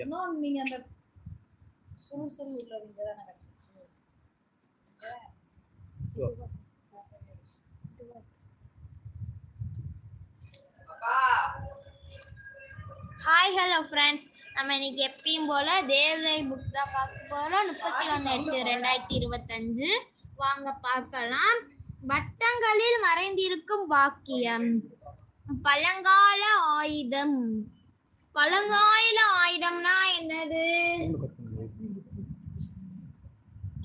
இன்னும் நீங்க அந்த சுரு சுரு தானே கிடந்துச்சு ஹாய் ஹலோ ஃப்ரெண்ட்ஸ் நம்ம இன்னைக்கு எப்பயும் போல தேவதை புக் தான் பார்க்க போகிறோம் முப்பத்தி ஒன்று எட்டு ரெண்டாயிரத்தி இருபத்தஞ்சு. வாங்க பார்க்கலாம். வட்டங்களில் மறைந்திருக்கும் வாக்கியம். பழங்கால ஆயுதம். பழங்கால ஆயுதம்னா என்னது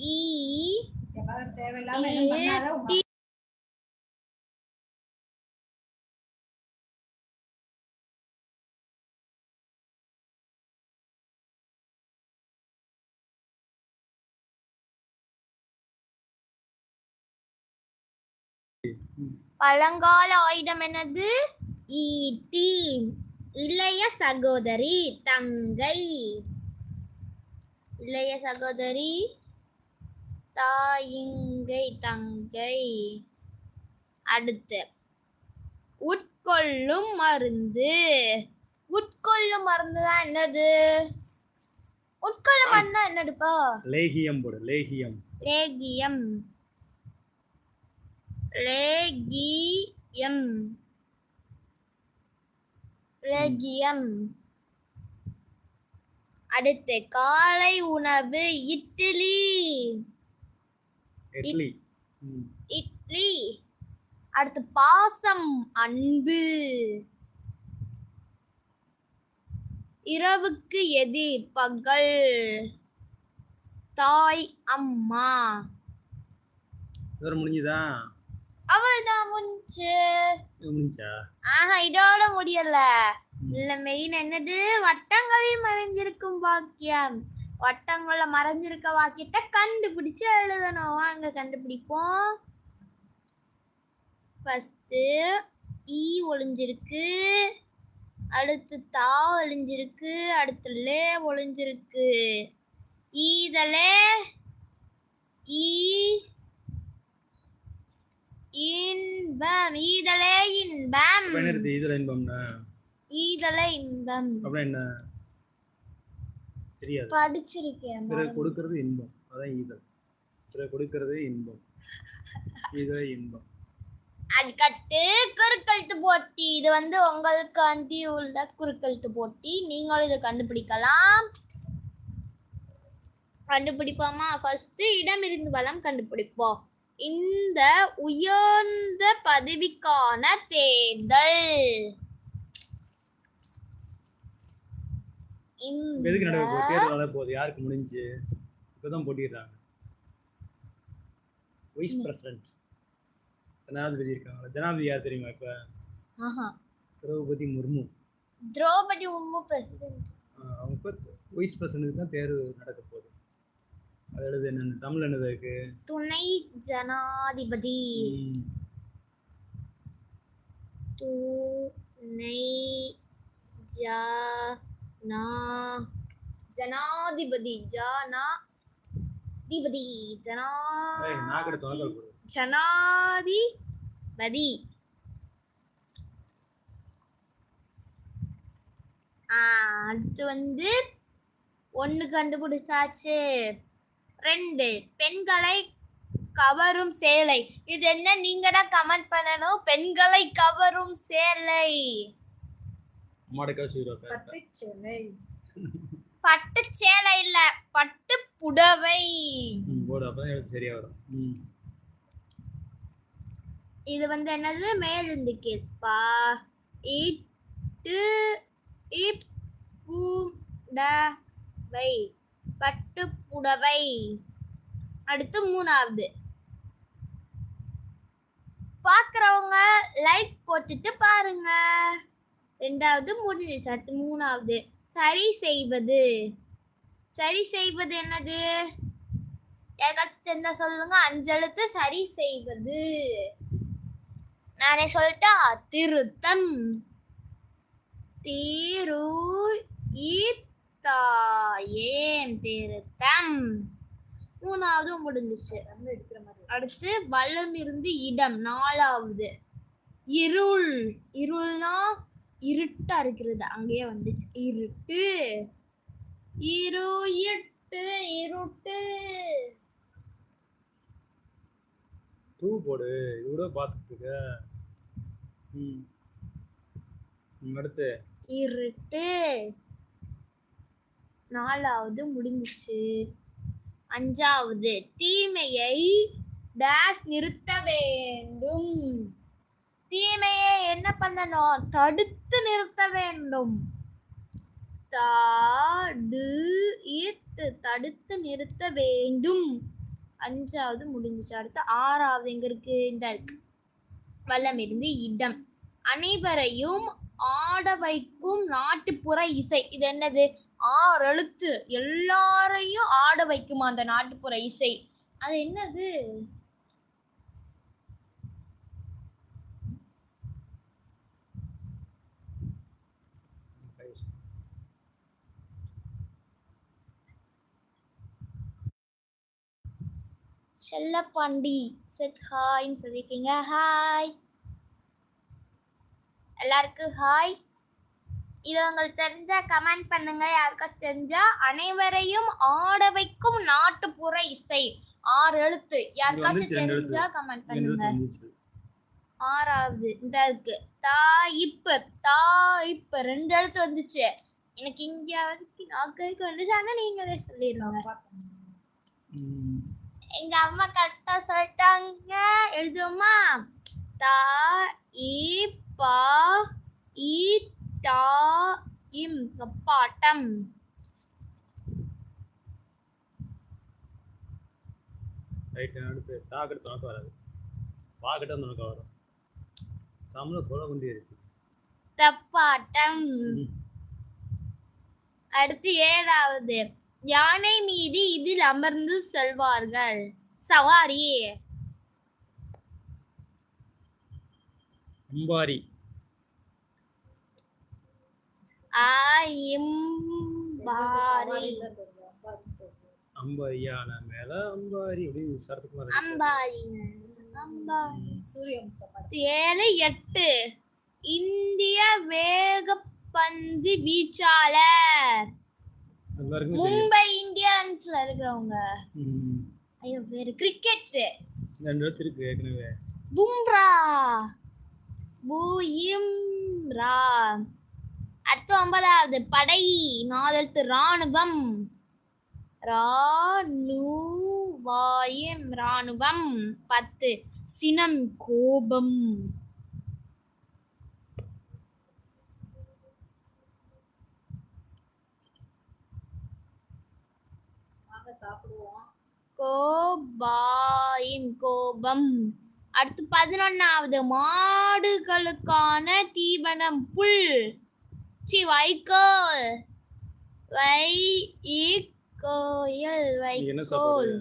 ஈ தேவையில்லாம பழங்கால ஆயுதம் என்னது? ஈட்டி இளைய சகோதரி தங்கை. இளைய சகோதரி தாயிங்கை தங்கை. அடுத்து உட்கொள்ளும் மருந்து. உட்கொள்ளும் மருந்து தான் என்னது? உட்கொள்ளும் மருந்து என்னதுப்பா? லேகியம் போடு லேகியம். லேகியம். லேகியம். லேகியம் அடுத்து காலை உணவு இட்லி. இட்லி. இட்லி. அடுத்து பாசம் அன்பு. இரவுக்கு எதிர் பகல்? தாய் அம்மா. இதோட முடிஞ்சுதா? அவள்தான் முடிஞ்சு. முடிஞ்சா? ஆஹா இதோட முடியல. இல்ல மெயின் என்னது? வட்டங்களில் மறைஞ்சிருக்கும் வாக்கியம் வட்டங்கள்ல மறைஞ்சிருக்க வாக்கியத்தை கண்டுபிடிச்சு எழுதணும். வாங்க கண்டுபிடிப்போம். ஃபர்ஸ்ட் ஈ ஒளிஞ்சிருக்கு. அடுத்து தா ஒளிஞ்சிருக்கு. அடுத்து லே ஒளிஞ்சிருக்கு. ஈதலே ஈ இன்பம். ஈதலே இன்பம். இருக்கு? இதுல இன்பம்னா? ஈதலை இன்பம். அப்புறம் என்ன? தெரியாது. படிச்சிருக்கேன் பிறகு கொடுக்கறது இன்பம். அதான் ஈதல். பிறகு கொடுக்கறது இன்பம். ஈதல் இன்பம். அதுக்கட்டு குறுக்கெழுத்து போட்டி. இது வந்து உங்களுக்காண்டி உள்ள குறுக்கெழுத்து போட்டி. நீங்களும் இதை கண்டுபிடிக்கலாம். கண்டுபிடிப்போமா? ஃபர்ஸ்ட் இடமிருந்து வளம் கண்டுபிடிப்போம். இந்த உயர்ந்த பதவிக்கான தேர்தல். எதுக்கு நடக்க போகுது? தேர்தல் நடக்க போகுது. யாருக்கு முடிஞ்சு? இப்பதான் போட்டிடுறாங்க வைஸ் பிரசிடென்ட் ஜனாதிபதி இருக்காங்களா ஜனாதிபதி யார் தெரியுமா இப்ப? ஆஹா. திரௌபதி முர்மு. திரௌபதி முர்மு பிரசிடென்ட் அவங்க இப்போ வைஸ் பிரசிடென்ட் தான் தேர்வு நடக்க போகுது. எழுது என்னென்ன? தமிழ் என்னது இருக்கு துணை ஜனாதிபதி. துணை ஜனா ஜனாதிபதி ஜனாதிபதி ஜனா ஜனாதிபதி. அடுத்து வந்து ஒன்று கண்டுபிடிச்சாச்சு. ரெண்டு பெண்களை கவரும் சேலை. இது என்ன நீங்க தான் கமெண்ட் பண்ணணும்? பெண்களை கவரும் சேலை. வச்சுக்கிறோம் பட்டுச்சேலை. பட்டு சேலை இல்ல பட்டு புடவை இது வந்து என்னது? மேலிருந்து கேட்பா இட்டு இப்புடவை பட்டு புடவை அடுத்து மூணாவது. பார்க்குறவங்க லைக் போட்டுட்டு பாருங்க. ரெண்டாவது முடிஞ்சிச்சு அடுத்து மூணாவது. சரி செய்வது. சரி செய்வது என்னது? யாருக்காச்சும் தெரிஞ்சா சொல்லுங்க. அஞ்செழுத்து சரி செய்வது. நானே சொல்லிட்டா திருத்தம். தீரு ஈத்தாயேம் திருத்தம்? மூணாவது முடிஞ்சிச்சு. எடுக்கிற மாதிரி. அடுத்து வலம் இருந்து இடம். நாலாவது. இருள். இருள்னா இருட்டா இருக்கிறது. அங்கேயே வந்துச்சு. இருட்டு. இரு எட்டு இருட்டு. டூ போடு. இது கூட பார்த்துட்டு ம், அடுத்து. இருட்டு. நாலாவது முடிஞ்சிச்சு. அஞ்சாவது தீமையை டேஸ் நிறுத்த வேண்டும். தீமையை என்ன பண்ணணும்? தடுத்து நிறுத்த வேண்டும். தாடு ஈர்த்து தடுத்து நிறுத்த வேண்டும். அஞ்சாவது முடிஞ்சிச்சு. அடுத்து ஆறாவது எங்க இருக்கு? இந்த இருக்கு. வல்லம் இருந்து இடம். அனைவரையும் ஆட வைக்கும் நாட்டுப்புற இசை. இது என்னது? ஆறு எழுத்து. எல்லாரையும் ஆட வைக்குமா அந்த நாட்டுப்புற இசை? அது என்னது? செல்லப்பாண்டி. செட் ஹாய்ன்னு சொல்லியிருக்கீங்க. ஹாய். எல்லாருக்கும் ஹாய். இது உங்களுக்கு தெரிஞ்சா கமெண்ட் பண்ணுங்க. யாருக்காச்சும் தெரிஞ்சா அனைவரையும் ஆட வைக்கும் நாட்டுப்புற இசை. ஆறு எழுத்து. யாருக்காச்சும் வந்துச்சு, ரெண்டு எழுத்து. தெரிஞ்சா கமெண்ட் பண்ணுங்க. ஆறாவது. இந்த இருக்கு. தா இப்ப தா இப்ப ரெண்டு எழுத்து வந்துச்சு. எனக்கு இங்க வரைக்கும் நாக்கு வந்துச்சு. ஆனா நீங்களே சொல்லிடுங்க ம், எங்க அம்மா கரெக்டா சொல்லிட்டாங்க. எழுதுவோமா? தா இ பா இ டா இம் ரைட்டு அடுத்து டாக்கெட்டு உனக்கு வராது. பாக்கெட்டு வந்து உனக்கு வரும். தமிழ் கொண்டே இருக்கு. தப்பாட்டம். அடுத்து ஏழாவது. யானை மீது இதில் அமர்ந்து செல்வார்கள். சவாரி. அம்பாரி. ஆ இம் பாரி அம்பாரி யானை மேல அம்பாரி அப்படின்னு சரத்துக்குமார் அம்பாரி ஏழு எட்டு. இந்திய வேகப்பந்து வீச்சாளர். மும்பை இந்தியன்ஸ்ல இருக்கிறவங்க. ஐயோ பேரு கிரிக்கெட் ரெண்டு இருக்கு ஏற்கனவே. பும்ரா. புயிம்ரா. அடுத்து ஒன்பதாவது படை. நாலு எழுத்து ராணுவம் ராணுவாயம் ராணுவம் பத்து சினம் கோபம். கோபாயின் கோபம். அடுத்து பதினொன்னாவது மாடுகளுக்கான தீவனம் புல். சி வைக்கோல். வை கோயில் வைக்கோல்.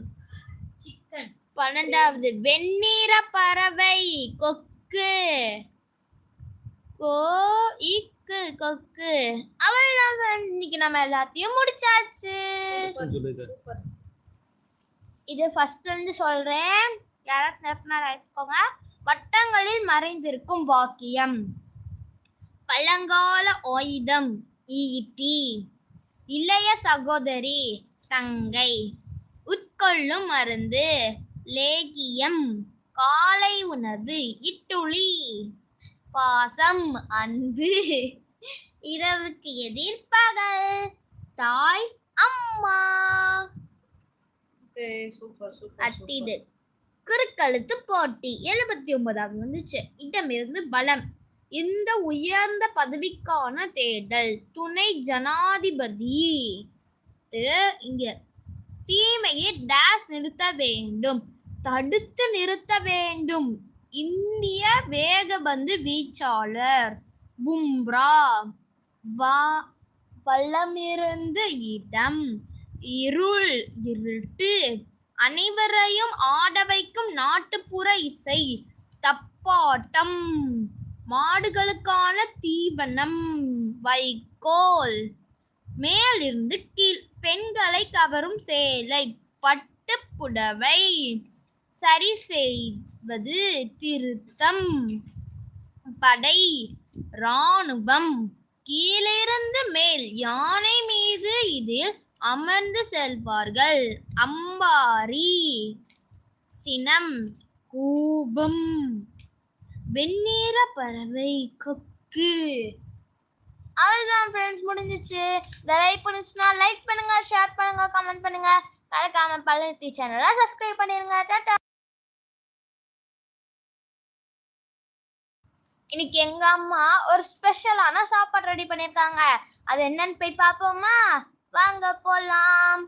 பன்னெண்டாவது வெண்ணிற பறவை கொக்கு. கோ இக்கு கொக்கு. அவள் நம்ம இன்னைக்கு நம்ம எல்லாத்தையும் முடிச்சாச்சு. இது ஃபர்ஸ்ட் இருந்து சொல்றேன். யாராவது நிரப்பினா வட்டங்களில் மறைந்திருக்கும் வாக்கியம். பழங்கால ஆயுதம் ஈட்டி இளைய சகோதரி தங்கை உட்கொள்ளும் மருந்து லேகியம் காலை உணவு இட்டுளி பாசம் அன்பு இரவுக்கு எதிர்ப்பகல் தாய் அம்மா. அட்டிது குறுக்கழுத்து போட்டி எழுபத்தி ஒன்பதாவது வந்துச்சு. இடமிருந்து பலம். இந்த உயர்ந்த பதவிக்கான தேர்தல். துணை ஜனாதிபதி. இங்க. தீமையை டேஸ் நிறுத்த வேண்டும். தடுத்து நிறுத்த வேண்டும். இந்திய வேகபந்து வீச்சாளர் பும்ரா. வா பல்லமிருந்த இடம் இருள் இருட்டு. அனைவரையும் ஆட வைக்கும் நாட்டுப்புற இசை தப்பாட்டம். மாடுகளுக்கான தீவனம் வைக்கோல். மேலிருந்து கீழ் பெண்களை கவரும் சேலை பட்டு புடவை சரி செய்வது திருத்தம். படை இராணுவம். கீழிருந்து மேல் யானை மீது இதில் அமர்ந்து செல்வார்கள். அம்பாரி. சினம் கூபம். வெண்ணிற பறவை கொக்கு. அவ்வளோதான் ஃப்ரெண்ட்ஸ் முடிஞ்சிச்சு. இந்த லைக் பண்ணிச்சுன்னா லைக் பண்ணுங்க ஷேர் பண்ணுங்க கமெண்ட் பண்ணுங்க. மறக்காம பழனி சேனலை சப்ஸ்கிரைப் பண்ணிருங்க. டாட்டா இன்னைக்கு எங்க அம்மா ஒரு ஸ்பெஷலான சாப்பாடு ரெடி பண்ணியிருக்காங்க அது என்னன்னு போய் பார்ப்போமா? வாங்க போலாம்.